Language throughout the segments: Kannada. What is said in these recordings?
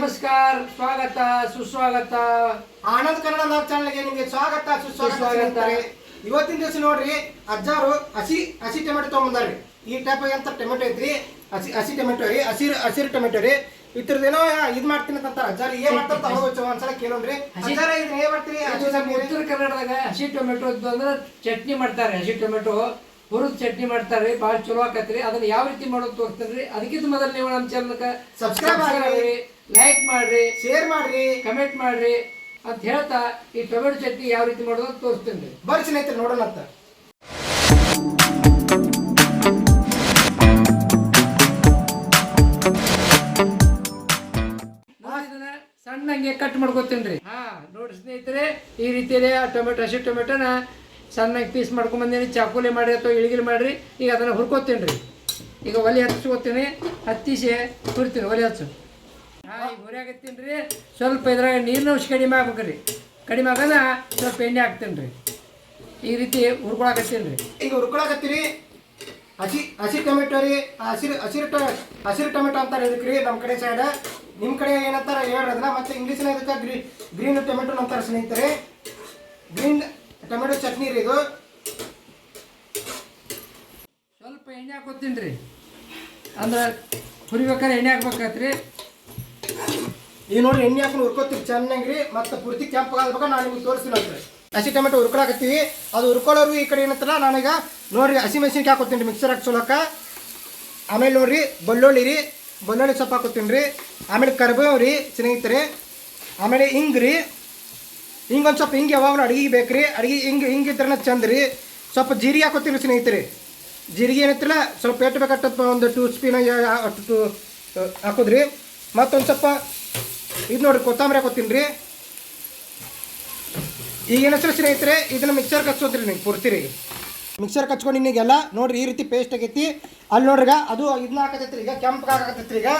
ನಮಸ್ಕಾರ ಸ್ವಾಗತ ಸುಸ್ವಾಗತ. ಆನಂದ್ ಕನ್ನಡ ನಾವ್ ಚಾನಲ್ಗೆ ನಿಮಗೆ ಸ್ವಾಗತ ಸುಸ್ವಾಗತ ಇವತ್ತಿನ ದಿವಸ ನೋಡ್ರಿ ಅಜ್ಜಾರು ಹಸಿ ಹಸಿ ಟೊಮೆಟೊ ತೊಗೊಂಬಂದಾರ್ರಿ. ಈ ಟೈಪ್ ಅಂತ ಟೊಮೆಟೊ ಐತ್ರಿ? ಹಸಿ ಹಸಿ ಟೊಮೆಟೊ ರೀ ಹಸಿರು ಹಸಿರು ಟೊಮೆಟೊ ರೀ. ಇತ್ರದೇನೋ ಇದ್ ಮಾಡ್ತೀನಿ ಅಂತ ಅಂತಾರ. ಅಜ್ಜಾರು ಏನ್ ಮಾಡ್ತಾರ ತಾವು ಒಂದ್ಸಲ ಕೇಳೋಣ್ರಿ. ಅಜ್ಜಾರ ಇದನ್ನ ಏನ್ ಮಾಡ್ತೀರಿ? ಉತ್ತರ ಕರ್ನಾಟಕದಾಗ ಹಸಿ ಟೊಮೆಟೊ ಅಂದ್ರೆ ಚಟ್ನಿ ಮಾಡ್ತಾರೆ. ಹಸಿ ಟೊಮೆಟೊ ಹುರಿದ ಚಟ್ನಿ ಮಾಡ್ತಾರೆ ಬಹಳ ಚಲೋ ಆಕತ್ರಿ. ಅದನ್ನ ಯಾವ ರೀತಿ ಮಾಡೋದು ತೋರಿಸ್ತೀನಿ ಅದಕ್ಕಿಂತ ಮೊದಲು ನೀವು ನಮ್ಮ ಚಾನಲ್ ಸಬ್ಸ್ಕ್ರೈಬ್ ಆಗ್ರಿ. ಲೈಕ್ ಮಾಡ್ರಿ ಶೇರ್ ಮಾಡ್ರಿ. ಕಮೆಂಟ್ ಮಾಡ್ರಿ. ಅಂತ ಹೇಳ್ತಾ ಈ ಟೊಮೆಟೊ ಚಟ್ನಿ ಯಾವ ರೀತಿ ಮಾಡೋದು ತೋರಿಸ್ತೀನಿ ರೀ. ಬರ್ರಿ ಸ್ನೇಹಿತರೆ ನೋಡೋಣ ಅಂತ. ಸಣ್ಣಂಗೆ ಕಟ್ ಮಾಡ್ಕೋತೀನಿ ರೀ. ಹಾ ನೋಡಿ ಸ್ನೇಹಿತರೆ ಈ ರೀತಿಯಲ್ಲಿ ಆ ಟೊಮೆಟೊ ಹಸಿ ಟೊಮೆಟೊನ ಸಣ್ಣಗೆ ಪೀಸ್ ಮಾಡ್ಕೊಂಬಂದಿನಿ ಚಾಕುಲಿ ಮಾಡಿ ಅಥವಾ ಇಳಿಗಿಲಿ ಮಾಡ್ರಿ. ಈಗ ಅದನ್ನು ಹುರ್ಕೋತೀನಿ ರೀ. ಈಗ ಒಲೆ ಹಚ್ಕೋತೀನಿ. ಹತ್ತಿಸಿ ಹುರ್ತೀನಿ ಒಲೆ ಹಚ್ಚು. ಹುರಿಯಾಗತ್ತೀನಿ ರೀ. ಸ್ವಲ್ಪ ಇದ್ರಾಗ ನೀರಿನ ಅಂಶ ಕಡಿಮೆ ಆಗ್ಬೇಕ್ರಿ ಕಡಿಮೆ ಆಗೋಣ ಸ್ವಲ್ಪ ಎಣ್ಣೆ ಹಾಕ್ತೀನಿ ರೀ. ಈ ರೀತಿ ಹುರ್ಕೊಳಕತ್ತೀನಿ ರೀ. ಈಗ ಹುರ್ಕೊಳಕತ್ತೀರಿ. ಹಸಿ ಹಸಿ ಟೊಮೆಟೊ ರೀ. ಹಸಿರು ಹಸಿರು ಟೊ ಹಸಿರು ಟೊಮೆಟೊ ಅಂತಾರೆ ಇದಕ್ಕೆ ರೀ ನಮ್ಮ ಕಡೆ ಸೈಡ ನಿಮ್ಮ ಕಡೆ ಏನಂತಾರ ಹೇಳ್ರಿ ಮತ್ತು ಮತ್ತೆ ಇಂಗ್ಲೀಷ್ನ ಇದಕ್ಕೆ ಗ್ರೀ ಗ್ರೀನ್ ಟೊಮೆಟೊ ಅಂತಾರೆ ಸ್ನೇಹಿತರೆ. ಗ್ರೀನ್ ಟೊಮೆಟೊ ಚಟ್ನಿ ರೀ ಇದು. ಸ್ವಲ್ಪ ಎಣ್ಣೆ ಹಾಕೋತೀನಿ ರೀ. ಅಂದ್ರೆ ಹುರಿಬೇಕಾದ್ರೆ ಎಣ್ಣೆ ಹಾಕ್ಬೇಕಾತ್ರಿ. ಈಗ ನೋಡಿ ಎಣ್ಣೆ ಹಾಕೊಂಡು ಹುರ್ಕೋತೀವಿ ಚೆನ್ನಾಗಿ ರೀ. ಮತ್ತೆ ಪೂರ್ತಿ ಕೆಂಪು ಆಗ್ಬೇಕಾ ನಾನು ನಿಮ್ಗೆ ತೋರಿಸ್ತೀನಿ ಅಂತ ಹಸಿ ಟೊಮೆಟೊ ಹುರ್ಕೊಳಕತ್ತೀವಿ. ಅದು ಹುರ್ಕೊಳ್ಳೋರು ಈ ಕಡೆ ಏನಂತಾರ ನಾನೀಗ ನೋಡ್ರಿ ಹಸಿ ಮೆಣಸಿನ್ಕಾಯಿ ಹಾಕೋತೀನಿ ಮಿಕ್ಸರ್ ಹಾಕ್ಸೋಲಕ್ಕ ಆಮೇಲೆ ನೋಡ್ರಿ ಬೆಳ್ಳುಳ್ಳಿ ರೀ, ಬೆಳ್ಳುಳ್ಳಿ ಸೊಪ್ಪು ಹಾಕೋತೀನಿ ರೀ. ಆಮೇಲೆ ಕರ್ಬೇವು ರೀ, ಸ್ನೇಹಿತರೆ. ಆಮೇಲೆ ಹಿಂಗೆ ರೀ. ಹಿಂಗೆ ಒಂದು ಸ್ವಲ್ಪ ಹಿಂಗೆ ಯಾವಾಗಲೂ ಅಡುಗೆ ಬೇಕು ರೀ. ಅಡುಗೆ ಹಿಂಗೆ ಹಿಂಗೆ ಇದ್ರೆ ಚಂದ ರೀ. ಸ್ವಲ್ಪ ಜೀರಿಗೆ ಹಾಕೋತೀನಿ ರೀ, ಸ್ನೇಹಿತರೆ. ಜೀರಿಗೆ ಏನೈತಿಲ್ಲ, ಸ್ವಲ್ಪ ಎಟ್ಟು ಬೇಕಾಗ್ತದೆ, ಒಂದು ಟೂ ಸ್ಪೀನ್ ಹಾಕೋದ್ರಿ. ಮತ್ತೊಂದು ಸ್ವಲ್ಪ ಇದು ನೋಡ್ರಿ ಕೊತ್ತಂಬರಿ ಹಾಕೋತೀನಿ ರೀ. ಈಗ ಏನಂದ್ರೆ ಸ್ನೇಹಿತರೆ? ಇದನ್ನ ಮಿಕ್ಸರ್ ಕಚ್ಚೋದ್ರಿ ನೀವು ಪೂರ್ತಿ ರೀ ಮಿಕ್ಸರ್ ಕಚ್ಕೊಂಡು ಇನ್ನೀಗೆಲ್ಲ ನೋಡ್ರಿ, ಈ ರೀತಿ ಪೇಸ್ಟ್ ಆಗೈತಿ. ಅಲ್ಲಿ ನೋಡ್ರಿ ಅದು ಇದನ್ನ ಹಾಕತೈತ್ರಿ ಈಗ, ಕೆಂಪಗೆ ಹಾಕತೈತ್ರಿ ಈಗ.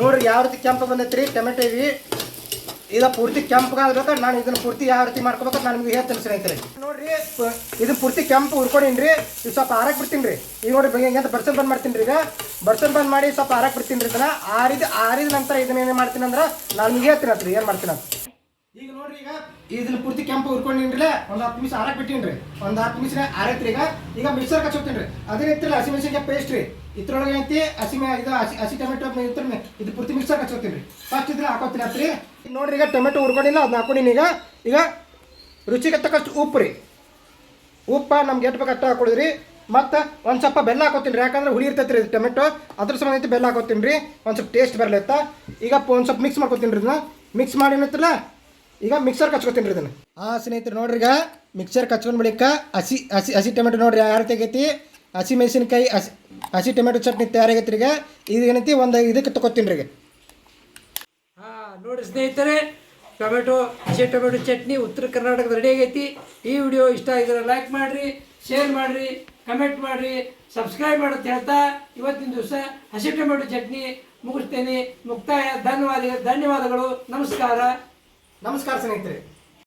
ನೋಡ್ರಿ ಯಾವ ರೀತಿ ಕೆಂಪು ಬಂದೈತ್ರಿ, ಟೊಮೆಟೊ ಇವಿ. ಈಗ ಪೂರ್ತಿ ಕೆಂಪಗೆ ಆಗ್ಬೇಕು, ನಾನು ಇದನ್ನ ಪೂರ್ತಿ ಯಾವ ರೀತಿ ಮಾಡ್ಕೋಬೇಕು ನಾನು ನಿಮ್ಗೆ ಹೇಳ್ತೇನೆ ಸ್ನೇಹಿತರೆ. ನೋಡ್ರಿ ಇದು ಪೂರ್ತಿ ಕೆಂಪು ಉರ್ಕೊಂಡಿನ್ರಿ ಇದು ಸ್ವಲ್ಪ ಆರಕ್ಕೆ ಬಿಡ್ತೀನಿ ರೀ. ಈಗ ನೋಡ್ರಿ ಹೆಂಗೆ ಅಂತ ಬರ್ಸನ್ ಬಂದ್ ಮಾಡ್ತೀನಿ ರೀ ಈಗ. ಬರ್ಸನ್ ಬಂದ್ ಮಾಡಿ ಸ್ವಲ್ಪ ಆರಕ್ಕೆ ಬಿಡ್ತೀನಿ ರೀ ಇದನ್ನ ಆರಿದ ಆರಿದ ನಂತರ ಇದನ್ನ ಏನು ಮಾಡ್ತೀನಿ ಅಂದ್ರೆ ನಾನು ನಿಮಗೆ ಹೇಳ್ತೀನಿ ಹತ್ರ ಏನು ಮಾಡ್ತೀನಿ ಅಂತ. ಈಗ ನೋಡ್ರಿ ಈಗ ಇದನ್ನ ಪೂರ್ತಿ ಕೆಂಪು ಹುರ್ಕೊಂಡಿನ್ರಿ ಒಂದು ಹತ್ತು ನಿಮಿಷ ಆರಕ್ಕೆ ರೀ. ಒಂದು ಹತ್ತು ನಿಮಿಷ ಆರೈತ್ರಿ ಈಗ. ಈಗ ಮಿಕ್ಸರ್ ಕಚ್ಚೋತೀನಿ ಅದೇ ರೀತಿ ಹಸಿ ಮೆಣಸಿನ್ಕಾಯಿ ಪೇಸ್ಟ್ ರೀ. ಇದ್ರೊಳಗೆ ಐತಿ ಹಸಿ ಇದು ಹಸಿ ಹಸಿ ಟೊಮೆಟೊ ಇದ್ರ ಇದು ಪೂರ್ತಿ ಮಿಕ್ಸರ್ ಕಚ್ಚೋತೀನಿ ರೀ. ಫಸ್ಟ್ ಇದ್ರೆ ಹಾಕೋತೀನಿ ಹತ್ರಿ ನೋಡ್ರಿ ಈಗ ಟೊಮೆಟೊ ಉರ್ಕೊಂಡಿಲ್ಲ ಅದನ್ನ ಹಾಕೊಂಡಿನಿ ಈಗ. ಈಗ ರುಚಿಗೆ ತಕ್ಕಷ್ಟು ಉಪ್ಪು ರೀ. ಉಪ್ಪ ನಮ್ಗೆ ಎಷ್ಟು ಬೇಕು ಅಷ್ಟು ಹಾಕೊಳಿದ್ರಿ. ಮತ್ತು ಒಂದು ಸ್ವಲ್ಪ ಬೆಲ್ಲ ಹಾಕೋತೀನಿ ರೀ. ಯಾಕಂದ್ರೆ ಹುಳಿ ಇರ್ತೈತೆ ರೀ ಟೊಮೆಟೊ. ಅದ್ರ ಸಂಬಂಧ ಬೆಲ್ಲ ಹಾಕೋತೀನಿ ರೀ. ಒಂದು ಸ್ವಲ್ಪ ಟೇಸ್ಟ್ ಬರಲತ್ತ ಈಗ ಒಂದು ಸ್ವಲ್ಪ ಮಿಕ್ಸ್ ಮಾಡ್ಕೋತೀನಿ ರೀ ಇದನ್ನ. ಮಿಕ್ಸ್ ಮಾಡಿ ಏನತ್ತಲ್ಲ ಈಗ ಮಿಕ್ಸರ್ ಕಚ್ಕೋತೀನಿ ರೀ ಇದನ್ನು. ಹಾಂ ಸ್ನೇಹಿತರೆ ನೋಡ್ರಿ ಈಗ ಮಿಕ್ಸರ್ ಕಚ್ಕೊಂಡ್ ಬಳಿಕ ಹಸಿ ಹಸಿ ಹಸಿ ಟೊಮೆಟೊ ನೋಡ್ರಿ ಯಾವ ರೀತಿ ಆಗೈತಿ ಹಸಿ ಮೆಣಸಿನ್ಕಾಯಿ ಹಸಿ ಹಸಿ ಟೊಮೆಟೊ ಚಟ್ನಿ ತಯಾರಾಗೈತಿ ಈಗ. ಇದು ಏನೈತಿ? ಒಂದು ಇದಕ್ಕೆ ತಗೋತೀನಿ ರೀ ಈಗ. ಹಾ ನೋಡಿ ಸ್ನೇಹಿತರೆ ಟೊಮೆಟೊ ಹಸಿ ಟೊಮೆಟೊ ಚಟ್ನಿ ಉತ್ತರ ಕರ್ನಾಟಕದ ರೆಡಿ ಆಗೈತಿ. ಈ ವಿಡಿಯೋ ಇಷ್ಟ ಆಗಿದ್ರೆ ಲೈಕ್ ಮಾಡಿರಿ. ಶೇರ್ ಮಾಡಿರಿ ಕಮೆಂಟ್ ಮಾಡಿರಿ ಸಬ್ಸ್ಕ್ರೈಬ್ ಮಾಡೋದು ಹೇಳ್ತಾ ಇವತ್ತಿನ ದಿವಸ ಹಸಿ ಟೊಮೆಟೊ ಚಟ್ನಿ ಮುಗಿಸ್ತೇನೆ. ಮುಕ್ತಾಯ. ಧನ್ಯವಾದ, ಧನ್ಯವಾದಗಳು. ನಮಸ್ಕಾರ. ನಮಸ್ಕಾರ ಸ್ನೇಹಿತರೆ.